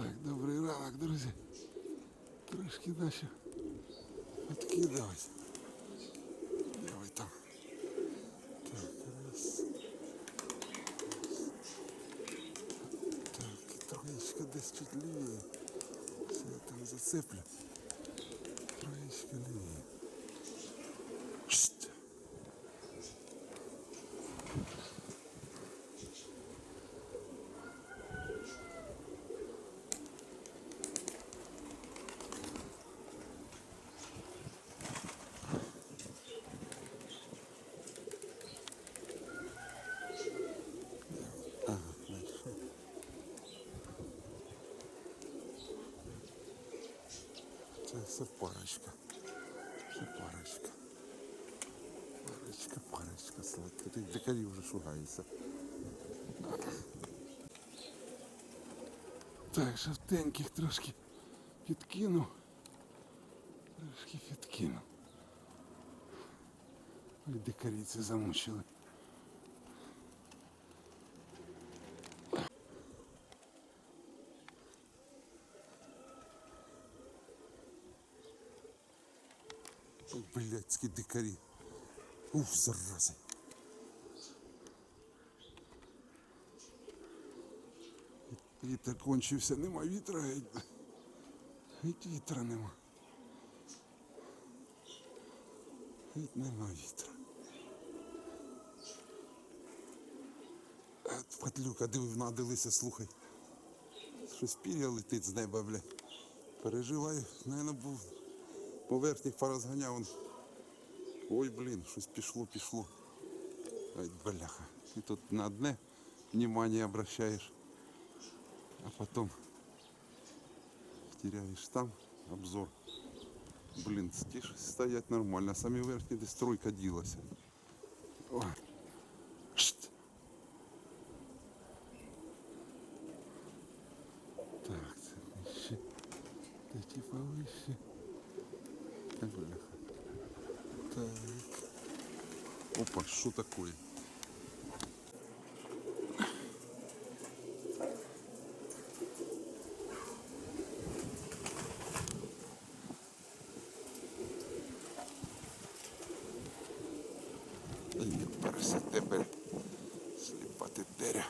Так, добрий ранок, друзі. Трошки наші відкидались. Де ви там? Так, раз. Так, троєчка десь чуть лівіє. Все, я там зацеплю. Троєчка лівіє. Шт. Ага, знайшов. Це парочка. Це парочка. Парочка, парочка сладка. Ти дикарі вже шугаються. Так, жовтеньких трошки підкинув. Трошки підкинув. Дикарі це замучили. Блядські дикарі. Ух, зарази. Вітер кончився, нема вітра геть. Геть вітра нема. Геть нема вітра. Патлюка, дивив, надилися, слухай. Щось пір'я летить з неба, бля. Переживаю, наверное, був поверхник порозганяв. Он. Ой, блін, щось пішло, пішло. Ай, бляха. І тут на одне внимание обращаешь, а потом теряешь там обзор. Блін, тише стоять нормально, а самі верхні десь стройка ділася. О. Опа, что такое? Ай, перся тепер. Сліпа тетеря. Тетеря.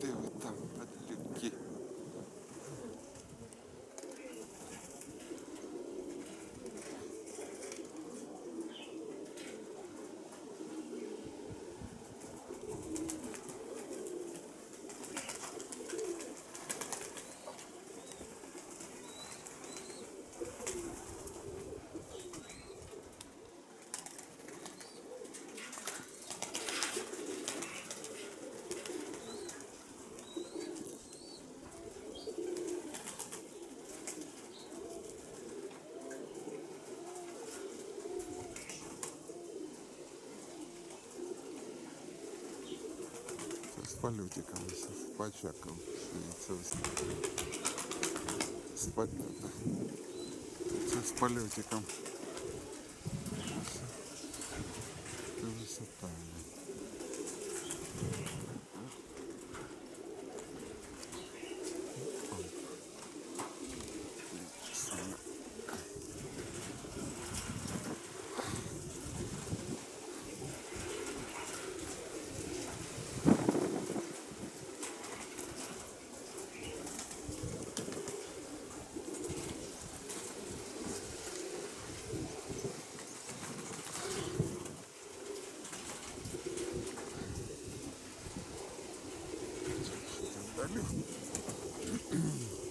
Де ви там, падлюки? Це з пачаком. Це з полетиком. Це з польотиком. フフフフ。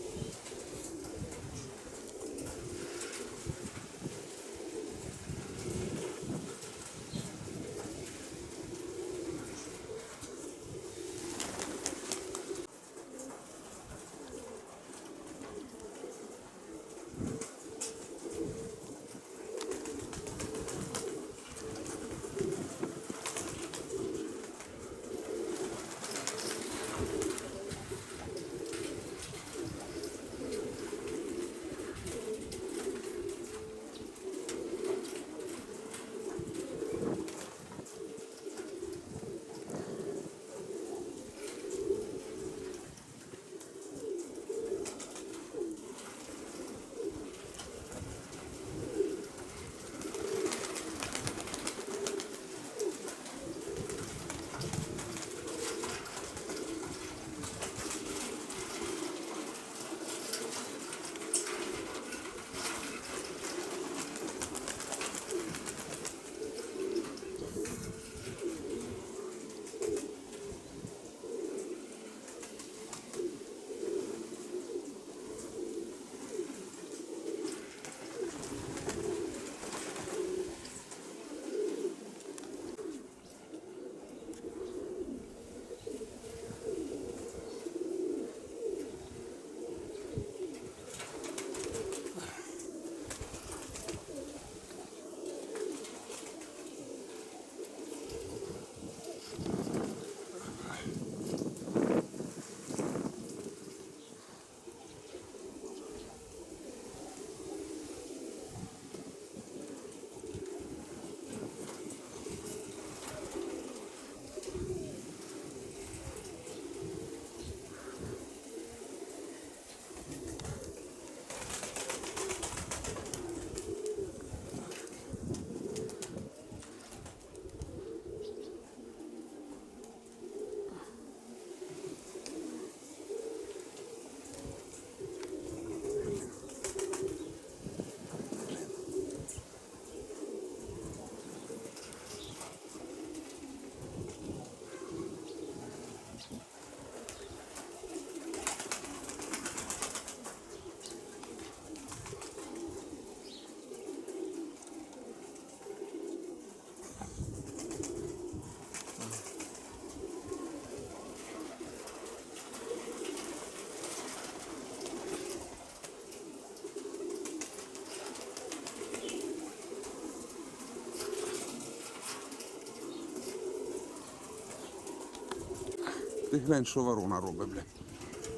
Глянь, що ворона робить, бля.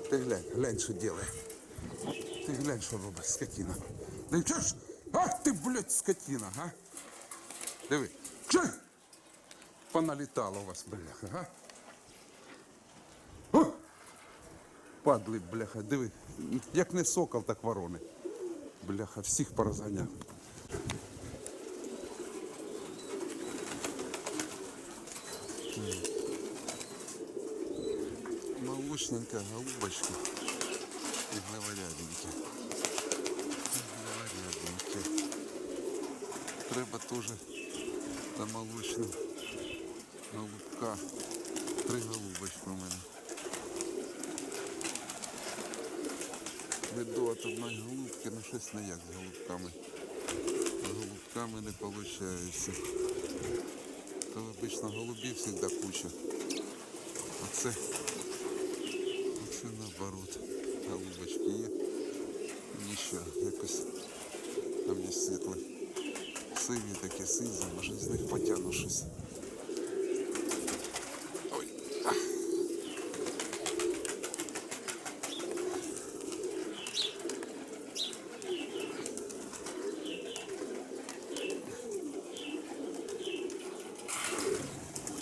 Ти глянь, глянь, що делає. Ти глянь, що робить, скотина. Ти чого ж? Ах ти, блядь, скотина, га? Диви. Чай! Поналітало у вас, бляха, га? Падли, бляха, диви. Як не сокол, так ворони. Бляха, всіх порозганяв. Молочненькая голубочка и говоряденьки. Говоряденьки. Треба теж на молочну голубка. Три голубочки у мене. Веду от одної голубки, ну щось не як з голубками. З голубками не виходить. То обично голубів завжди куча. А це, Сиві такі сизі, може з них потягну щось. Ой.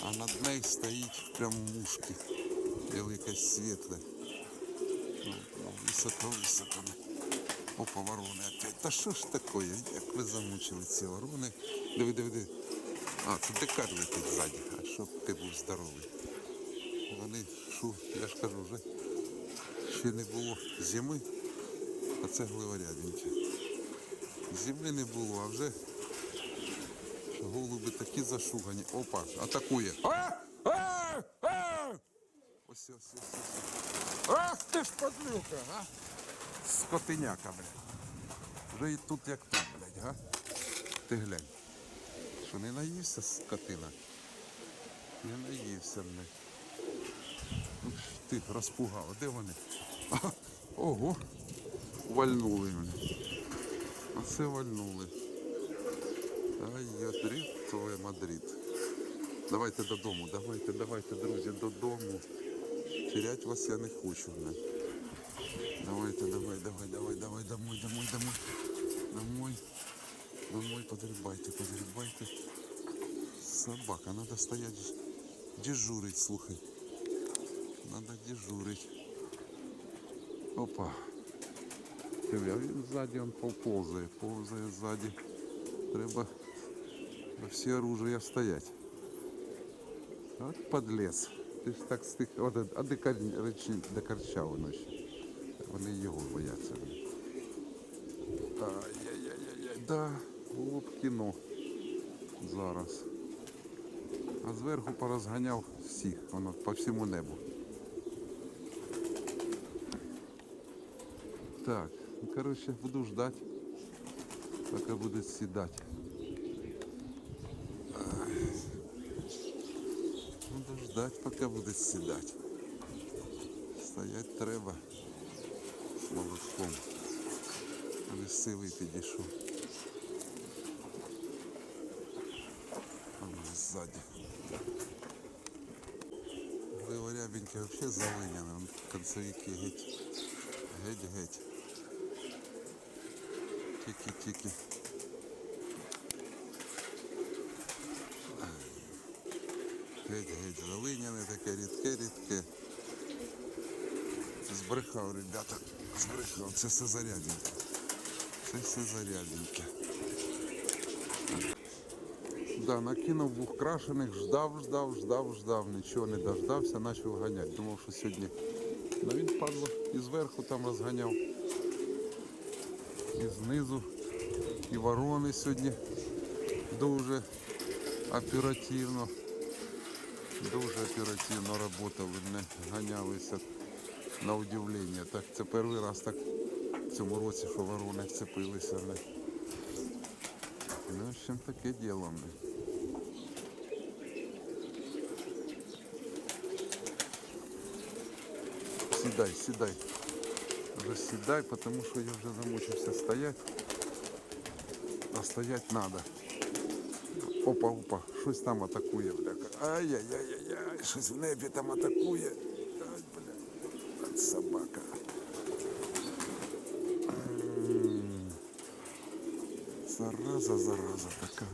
А над нею стоїть прям мушки. Велике світле. Ну, ну, Високо, високо. Опа, ворони опять. Та що ж таке? Як ви замучили ці ворони? Диви, диви, диви. А, це декар летить ззаді, а щоб ти був здоровий. Вони, шу, я ж кажу, вже ще не було зими, а це гливаряденькі. Зими не було, а вже голуби такі зашугані. Опа, атакує. Ось, ось, ось, ось. Ах ти ж подлюка, а? Скотиняка, блядь. Вже і тут як тут, блядь, га? Ти глянь. Що не наївся скотина? Не наївся, блядь. Ух Ти розпугала, де вони? А, ого! Вальнули мене. Оце вальнули. Ай, Мадрид, твоє Мадрид. Давайте додому, давайте, давайте, друзі, додому. Терять вас я не хочу. блядь. Давайте, давай, давай, давай, давай, домой, домой, домой. Домой. Домой подрибайте, подрибайте. Собака, надо стоять ж- дежурить, слухай. Надо дежурить. Опа. Диви, а він ззаді он поповзає, повзає ззаді. Треба во всі оружия стоять. От подлец. Ти ж так стих. От, а де Вони його бояться. Ай-яй-яй-яй-яй, да, було б кіно зараз. А зверху порозганяв всіх, воно по всьому небу. Так, ну, короче, буду ждать, пока будет сідати. Буду ждать, пока буде сідати. Стоять треба з молотком. Але силий підійшов. Он ззаді. Рябеньки вообще залиняны, он концевики геть. Геть-геть. Тики-тики. Геть-геть залиняне, таке рідке-рідке. Збрехав, ребята. Збрехав. Це все зарядненьке. Це все зарядненьке. Да, накинув двох крашених, ждав, ждав, ждав, ждав, нічого не дождався, почав ганяти. Думав, що сьогодні. Ну він падло і зверху там розганяв. І знизу. І ворони сьогодні дуже оперативно. Дуже оперативно працювали, не ганялися на удивлення. Так це перший раз так в цьому році, що ворони вцепилися. Не. Ну, в общем, таке діло. Не. Сідай, сідай. Вже сідай, тому що я вже замучився стояти. А стоять треба. Опа, опа, щось там атакує, бляка. Ай-яй-яй-яй, щось в небі там атакує. Зараза, зараза така.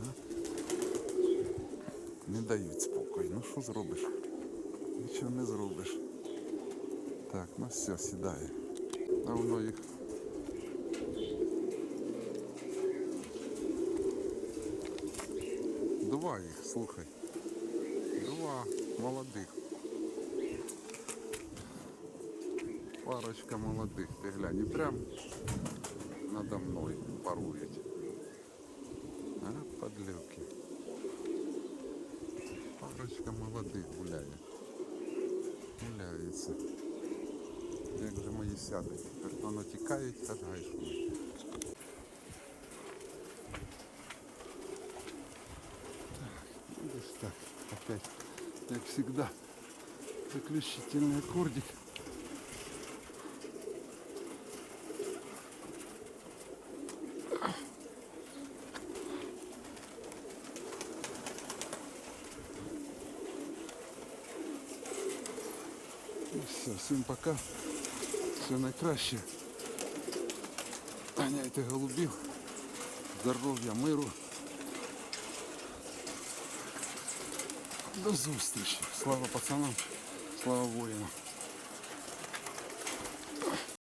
Не дають спокою. Ну що зробиш? Нічого не зробиш. Так, ну все, сідає. А воно їх. Два їх, слухай. Два молодих. Парочка молодих, ти глянь, прям надо мною парують. А, подлюки. Парочка молодих гуляє. Гуляється. Як же мої сядуть? Тепер воно тікають, а гайшують. Видишь, так, опять, как всегда, заключительный аккордик. Все, всім пока. Все найкраще. Ганяйте голубів. Здоров'я, миру. До зустрічі. Слава пацанам, слава воїнам.